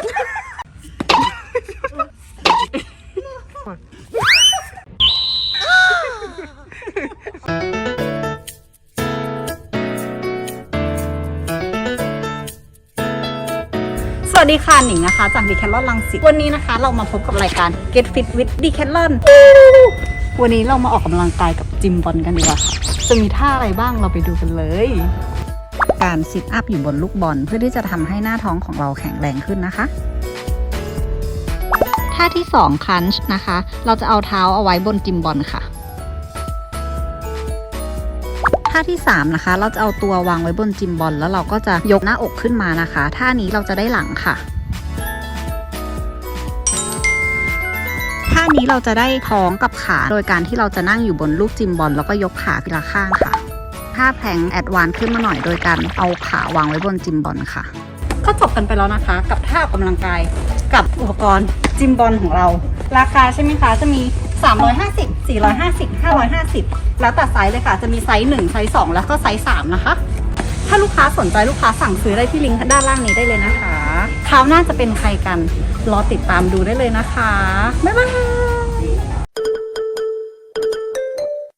สวัสดีค่ะหนิงนะคะ จากดีแคลอนลังสิตวันนี้นะคะ เรามาพบกับรายการ Get Fit with d e c a t h l o n วันนี้เรามาออกกำลังกายกับจิมบอลกันดีกว่าค่ะ จะมีท่าอะไรบ้างเราไปดูกันเลย การซิทอัพอยู่บนลูกบอลเพื่อที่จะทำให้หน้าท้องของเราแข็งแรงขึ้นนะคะท่าที่2คันช์นะคะ เราจะเอาเท้าเอาไว้บนจิมบอลค่ะท่าที่ 3 นะคะ เราจะเอาตัววางไว้บนจิมบอล แล้วเราก็จะยกหน้าอกขึ้นมานะคะท่านี้เราจะได้หลังค่ะท่านี้เราจะได้ท้องกับขา โดยการที่เราจะนั่งอยู่บนลูกจิมบอลแล้วก็ยกขาทีละข้างค่ะ ท่าแพลงแอดวานขึ้นมาหน่อยโดยการเอาขาวางไว้บนจิมบอลค่ะ ก็จบกันไปแล้วนะคะ กับท่าออกกำลังกายกับอุปกรณ์จิมบอลของเรา ราคาใช่ไหมคะจะมี 350 450 550 แล้วแต่ไซส์เลยค่ะ จะมีไซส์1ไซส์2แล้วก็ไซส์3นะคะ ถ้าลูกค้าสนใจลูกค้าสั่งซื้อได้ที่ลิงก์ด้านล่างนี้ได้เลยนะคะคราวหน้าจะเป็นใครกันรอติดตามดูได้เลยนะคะบ๊ายบาย